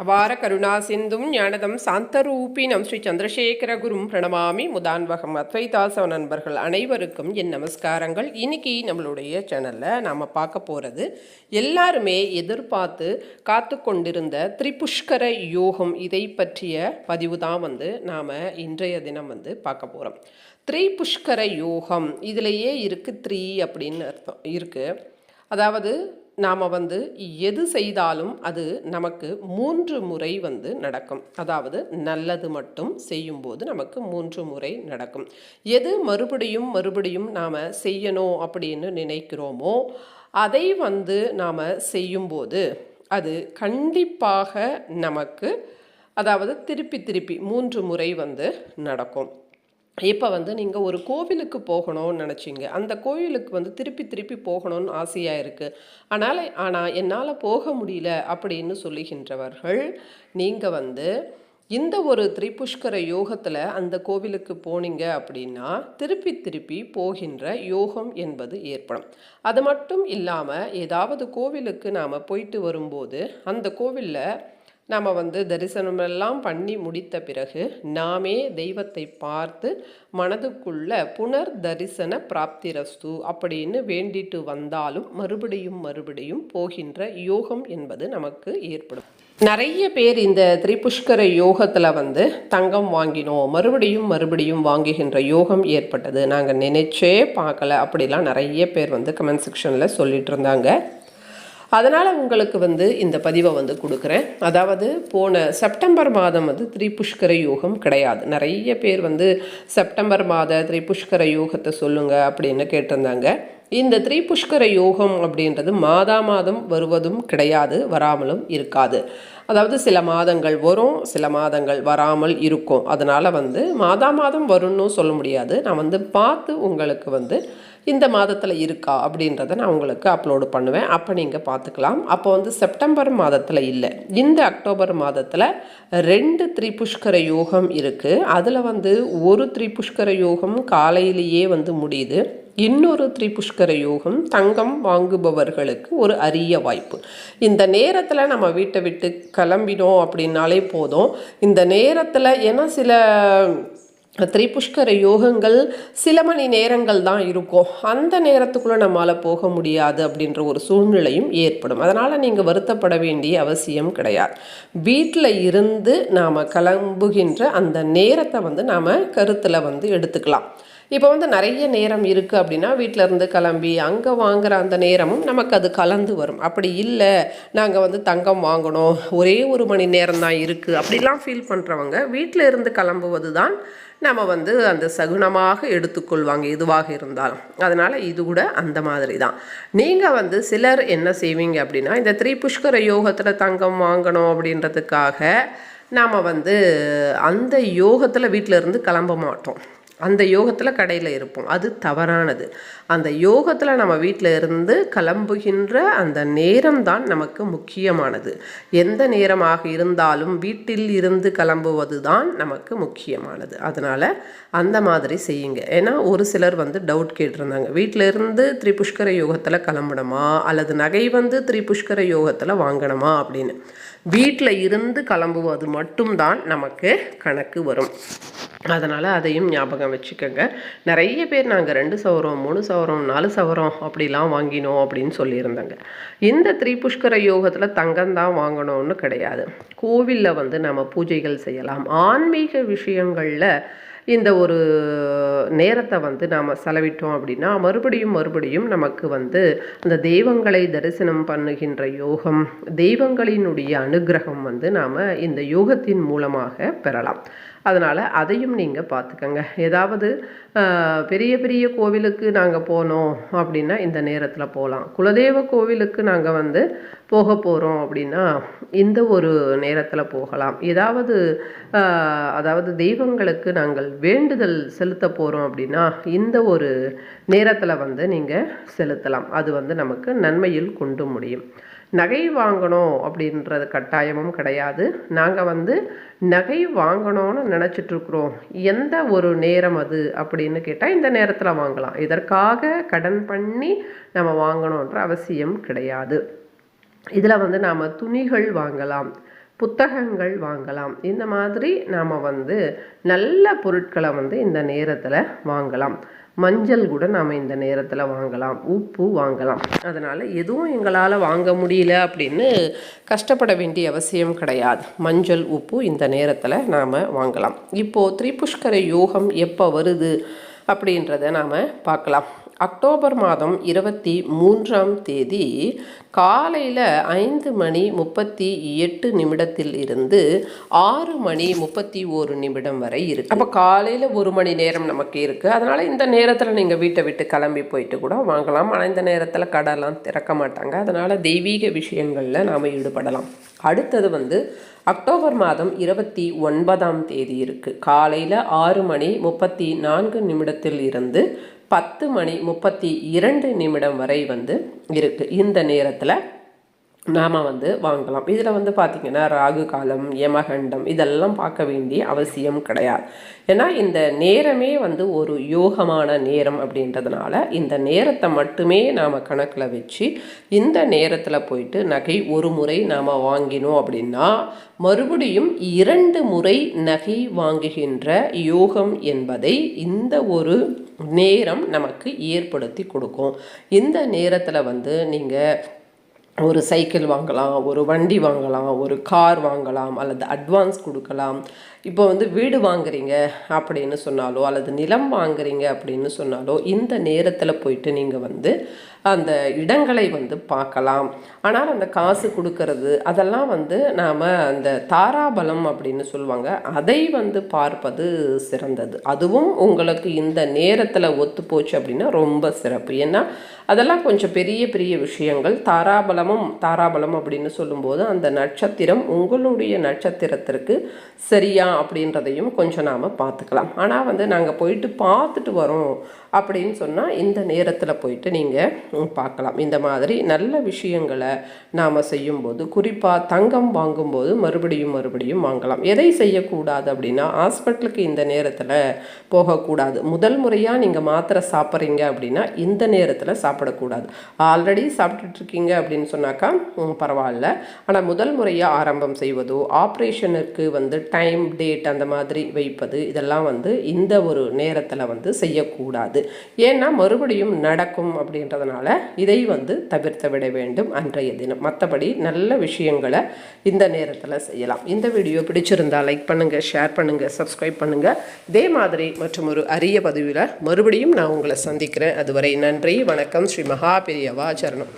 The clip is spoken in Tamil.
அபார கருணா சிந்தும் ஞானதம் சாந்தரூபினம் ஸ்ரீ சந்திரசேகர குரும் பிரணமாமி முதான்வகம் அத்வைதாசவ நண்பர்கள் அனைவருக்கும் என் நமஸ்காரங்கள். இன்னைக்கு நம்மளுடைய சேனலில் நாம் பார்க்க போகிறது எல்லாருமே எதிர்பார்த்து காத்து கொண்டிருந்த திரிபுஷ்கர யோகம் இதை பற்றிய பதிவு தான் வந்து நாம் இன்றைய தினம் வந்து பார்க்க போகிறோம் திரிபுஷ்கர யோகம் இதிலேயே இருக்குது த்ரீ அப்படின்னு அர்த்தம் இருக்குது அதாவது நாம் வந்து எது செய்தாலும் அது நமக்கு மூன்று முறை வந்து நடக்கும். அதாவது நல்லது மட்டும் செய்யும்போது நமக்கு மூன்று முறை நடக்கும். எது மறுபடியும் மறுபடியும் நாம் செய்யணும் அப்படின்னு நினைக்கிறோமோ அதை வந்து நாம் செய்யும்போது அது கண்டிப்பாக நமக்கு அதாவது திருப்பி திருப்பி மூன்று முறை வந்து நடக்கும். இப்போ வந்து நீங்கள் ஒரு கோவிலுக்கு போகணும்னு நினச்சிங்க. அந்த கோவிலுக்கு வந்து திருப்பி திருப்பி போகணும்னு ஆசையாக இருக்குது ஆனால் ஆனால் என்னால் போக முடியல அப்படின்னு சொல்லுகின்றவர்கள் நீங்கள் வந்து இந்த ஒரு திரிபுஷ்கர யோகத்தில் அந்த கோவிலுக்கு போனீங்க அப்படின்னா திருப்பி திருப்பி போகின்ற யோகம் என்பது ஏற்படும். அது மட்டும் இல்லாமல் ஏதாவது கோவிலுக்கு நாம் போயிட்டு வரும்போது அந்த கோவிலில் நாம் வந்து தரிசனமெல்லாம் பண்ணி முடித்த பிறகு நாமே தெய்வத்தை பார்த்து மனதுக்குள்ள புனர் தரிசன பிராப்திரஸ்து அப்படின்னு வேண்டிட்டு வந்தாலும் மறுபடியும் மறுபடியும் போகின்ற யோகம் என்பது நமக்கு ஏற்படும். நிறைய பேர் இந்த திரிபுஷ்கர யோகத்தில் வந்து தங்கம் வாங்கினோம் மறுபடியும் மறுபடியும் வாங்குகின்ற யோகம் ஏற்பட்டது. நாங்கள் நினைச்சே பார்க்கல. அப்படிலாம் நிறைய பேர் வந்து கமெண்ட் செக்ஷனில் சொல்லிட்டு இருந்தாங்க. அதனால் உங்களுக்கு வந்து இந்த பதிவை வந்து கொடுக்குறேன். அதாவது போன செப்டம்பர் மாதம் வந்து திரிபுஷ்கர யோகம் கிடையாது. நிறைய பேர் வந்து செப்டம்பர் மாத திரிபுஷ்கர யோகத்தை சொல்லுங்கள் அப்படின்னு கேட்டிருந்தாங்க. இந்த திரிபுஷ்கர யோகம் அப்படின்றது மாதா மாதம் வருவதும் கிடையாது வராமலும் இருக்காது. அதாவது சில மாதங்கள் வரும் சில மாதங்கள் வராமல் இருக்கும். அதனால் வந்து மாதா மாதம் வரும்னு சொல்ல முடியாது. நான் வந்து பார்த்து உங்களுக்கு வந்து இந்த மாதத்தில் இருக்கா அப்படின்றத நான் உங்களுக்கு அப்லோடு பண்ணுவேன். அப்போ நீங்கள் பார்த்துக்கலாம். அப்போ வந்து செப்டம்பர் மாதத்தில் இல்லை. இந்த அக்டோபர் மாதத்தில் ரெண்டு திரிபுஷ்கர யோகம் இருக்குது அதில் வந்து ஒரு திரிபுஷ்கர யோகம் காலையிலேயே வந்து முடியுது. இன்னொரு திரிபுஷ்கர யோகம் தங்கம் வாங்குபவர்களுக்கு ஒரு அரிய வாய்ப்பு. இந்த நேரத்தில் நம்ம வீட்டை விட்டு கிளம்பினோம் அப்படின்னாலே போதும். இந்த நேரத்தில் ஏன்னா சில திரிபுஷ்கர யோகங்கள் சில மணி நேரங்கள் தான் இருக்கும். அந்த நேரத்துக்குள்ளே நம்மளால் போக முடியாது அப்படின்ற ஒரு சூழ்நிலையும் ஏற்படும். அதனால் நீங்கள் வருத்தப்பட வேண்டிய அவசியம் கிடையாது. வீட்டில் இருந்து நாம் கிளம்புகின்ற அந்த நேரத்தை வந்து நாம் கருத்தில் வந்து எடுத்துக்கலாம். இப்போ வந்து நிறைய நேரம் இருக்குது அப்படின்னா வீட்டில் இருந்து கிளம்பி அங்கே வாங்குகிற அந்த நேரமும் நமக்கு அது கலந்து வரும். அப்படி இல்லை நாங்கள் வந்து தங்கம் வாங்கணும் ஒரே ஒரு மணி நேரம் தான் இருக்குது அப்படிலாம் ஃபீல் பண்ணுறவங்க வீட்டில் இருந்து கிளம்புவது தான் நம்ம வந்து அந்த சகுனமாக எடுத்துக்கொள்வாங்க எதுவாக இருந்தாலும். அதனால் இது கூட அந்த மாதிரி தான் நீங்கள் வந்து சிலர் என்ன செய்வீங்க அப்படின்னா இந்த திரிபுஷ்கர யோகத்தில் தங்கம் வாங்கணும் அப்படின்றதுக்காக நாம் வந்து அந்த யோகத்தில் வீட்டில் இருந்து கிளம்ப மாட்டோம். அந்த யோகத்தில் கடையில் இருப்போம். அது தவறானது. அந்த யோகத்தில் நம்ம வீட்டில் இருந்து கிளம்புகின்ற அந்த நேரம் தான் நமக்கு முக்கியமானது. எந்த நேரமாக இருந்தாலும் வீட்டில் இருந்து கிளம்புவது தான் நமக்கு முக்கியமானது. அதனால் அந்த மாதிரி செய்யுங்க. ஏன்னா ஒரு சிலர் வந்து டவுட் கேட்டிருந்தாங்க. வீட்டில் இருந்து திரிபுஷ்கர யோகத்தில் கிளம்பணுமா அல்லது நகை வந்து திரிபுஷ்கர யோகத்தில் வாங்கணுமா? அப்படின்னு. வீட்டில் இருந்து கிளம்புவது மட்டும்தான் நமக்கு கணக்கு வரும். அதனால் அதையும் ஞாபகம் வச்சுக்கோங்க. நிறைய பேர் நாங்கள் ரெண்டு சவரம் மூணு சவரம் நாலு சவரம் அப்படிலாம் வாங்கினோம் அப்படின்னு சொல்லியிருந்தாங்க. இந்த திரிபுஷ்கர யோகத்தில் தங்கம் தான் வாங்கணும்னு கிடையாது. கோவிலில் வந்து நம்ம பூஜைகள் செய்யலாம். ஆன்மீக விஷயங்களில் இந்த ஒரு நேரத்தை வந்து நாம் செலவிட்டோம் அப்படின்னா மறுபடியும் மறுபடியும் நமக்கு வந்து அந்த தெய்வங்களை தரிசனம் பண்ணுகின்ற யோகம் தெய்வங்களினுடைய அனுகிரகம் வந்து நாம் இந்த யோகத்தின் மூலமாக பெறலாம். அதனால் அதையும் நீங்கள் பார்த்துக்கங்க ஏதாவது பெரிய பெரிய கோவிலுக்கு நாங்கள் போனோம் அப்படின்னா இந்த நேரத்தில் போகலாம் குலதெய்வ கோவிலுக்கு நாங்கள் வந்து போக போகிறோம் அப்படின்னா இந்த ஒரு நேரத்தில் போகலாம். ஏதாவது அதாவது தெய்வங்களுக்கு நாங்கள் வேண்டுதல் செலுத்த போகிறோம் அப்படின்னா இந்த ஒரு நேரத்தில் வந்து நீங்கள் செலுத்தலாம். அது வந்து நமக்கு நன்மையில் கொண்டு முடியும். நகை வாங்கணும் அப்படின்றது கட்டாயமும் கிடையாது. நாங்கள் வந்து நகை வாங்கணும்னு நினச்சிட்ருக்குறோம் எந்த ஒரு நேரம் அது அப்படின்னு கேட்டால் இந்த நேரத்தில் வாங்கலாம். இதற்காக கடன் பண்ணி நம்ம வாங்கணுன்ற அவசியம் கிடையாது. இதில் வந்து நாம் துணிகள் வாங்கலாம் புத்தகங்கள் வாங்கலாம். இந்த மாதிரி நாம் வந்து நல்ல பொருட்களை வந்து இந்த நேரத்தில் வாங்கலாம். மஞ்சள் கூட நாம் இந்த நேரத்தில் வாங்கலாம் உப்பு வாங்கலாம். அதனால் எதுவும் எங்களால் வாங்க முடியல அப்படின்னு கஷ்டப்பட வேண்டிய அவசியம் கிடையாது. மஞ்சள் உப்பு இந்த நேரத்தில் நாம் வாங்கலாம். இப்போது திரிபுஷ்கர யோகம் எப்போ வருது அப்படின்றத நாம் பார்க்கலாம். அக்டோபர் மாதம் இருபத்தி மூன்றாம் தேதி காலையில் ஐந்து மணி முப்பத்தி எட்டு நிமிடத்தில் இருந்து ஆறு மணி முப்பத்தி ஒரு நிமிடம் வரை இருக்குது அப்போ காலையில் ஒரு மணி நேரம் நமக்கு இருக்குது அதனால் இந்த நேரத்தில் நீங்கள் வீட்டை விட்டு கிளம்பி போயிட்டு கூட வாங்கலாம். ஆனால் இந்த நேரத்தில் கடைலாம் திறக்க மாட்டாங்க. அதனால் தெய்வீக விஷயங்களில் நாம் ஈடுபடலாம். அடுத்தது வந்து அக்டோபர் மாதம் இருபத்தி ஒன்பதாம் தேதி இருக்குது காலையில் ஆறு மணி முப்பத்தி நான்கு நிமிடத்தில் இருந்து பத்து மணி முப்பத்தி இரண்டு நிமிடம் வரை வந்து இருக்குது இந்த நேரத்தில் நாம் வந்து வாங்கலாம். இதில் வந்து பார்த்திங்கன்னா ராகு காலம் யமகண்டம் இதெல்லாம் பார்க்க வேண்டிய அவசியம் கிடையாது. ஏன்னா இந்த நேரமே வந்து ஒரு யோகமான நேரம் அப்படின்றதுனால இந்த நேரத்தை மட்டுமே நாம் கணக்கில் வச்சு இந்த நேரத்தில் போயிட்டு நகை ஒரு முறை நாம் வாங்கினோம் அப்படின்னா மறுபடியும் இரண்டு முறை நகை வாங்குகின்ற யோகம் என்பதை இந்த ஒரு நேரம் நமக்கு ஏற்படுத்தி கொடுக்கும். இந்த நேரத்தில் வந்து நீங்கள் ஒரு சைக்கிள் வாங்கலாம் ஒரு வண்டி வாங்கலாம் ஒரு கார் வாங்கலாம் அல்லது அட்வான்ஸ் கொடுக்கலாம். இப்போ வந்து வீடு வாங்குறீங்க அப்படின்னு சொன்னாலோ அல்லது நிலம் வாங்குறீங்க அப்படின்னு சொன்னாலோ இந்த நேரத்தில் போயிட்டு நீங்கள் வந்து அந்த இடங்களை வந்து பார்க்கலாம். ஆனால் அந்த காசு கொடுக்கறது அதெல்லாம் வந்து நாம் அந்த தாராபலம் அப்படின்னு சொல்லுவாங்க. அதை வந்து பார்ப்பது சிறந்தது. அதுவும் உங்களுக்கு இந்த நேரத்தில் ஒத்து போச்சு அப்படின்னா ரொம்ப சிறப்பு. ஏன்னா அதெல்லாம் கொஞ்சம் பெரிய பெரிய விஷயங்கள். தாராபலம் பலமும் தாராபலம் அப்படின்னு சொல்லும்போது அந்த நட்சத்திரம் உங்களுடைய நட்சத்திரத்திற்கு சரியா அப்படின்றதையும் கொஞ்சம் நாம் பார்த்துக்கலாம். ஆனால் வந்து நாங்கள் போயிட்டு பார்த்துட்டு வரோம் அப்படின்னு சொன்னால் இந்த நேரத்தில் போயிட்டு நீங்கள் பார்க்கலாம். இந்த மாதிரி நல்ல விஷயங்களை நாம் செய்யும்போது குறிப்பாக தங்கம் வாங்கும்போது மறுபடியும் மறுபடியும் வாங்கலாம். எதை செய்யக்கூடாது அப்படின்னா ஹாஸ்பிட்டலுக்கு இந்த நேரத்தில் போகக்கூடாது. முதல் முறையாக நீங்கள் மாத்திரை சாப்பிட்றீங்க அப்படின்னா இந்த நேரத்தில் சாப்பிடக்கூடாது. ஆல்ரெடி சாப்பிட்டுட்ருக்கீங்க அப்படின்னு சொன்னாக்கா பரவாயில்ல. ஆனால் முதல் முறையாக ஆரம்பம் செய்வதோ ஆப்ரேஷனுக்கு வந்து டைம் டேட் அந்த மாதிரி வைப்பது இதெல்லாம் வந்து இந்த ஒரு நேரத்தில் வந்து செய்யக்கூடாது. ஏன்னா மறுபடியும் நடக்கும் அப்படின்றதுனால இதை வந்து தவிர்த்து விட வேண்டும் அன்றைய தினம். மற்றபடி நல்ல விஷயங்களை இந்த நேரத்தில் செய்யலாம். இந்த வீடியோ பிடிச்சிருந்தால் லைக் பண்ணுங்கள் ஷேர் பண்ணுங்கள் சப்ஸ்கிரைப் பண்ணுங்கள் இதே மாதிரி மற்றும் ஒரு அரிய பதிவில் மறுபடியும் நான் உங்களை சந்திக்கிறேன். அதுவரை நன்றி வணக்கம். ஸ்ரீ மகாபிரியவா சரணம்.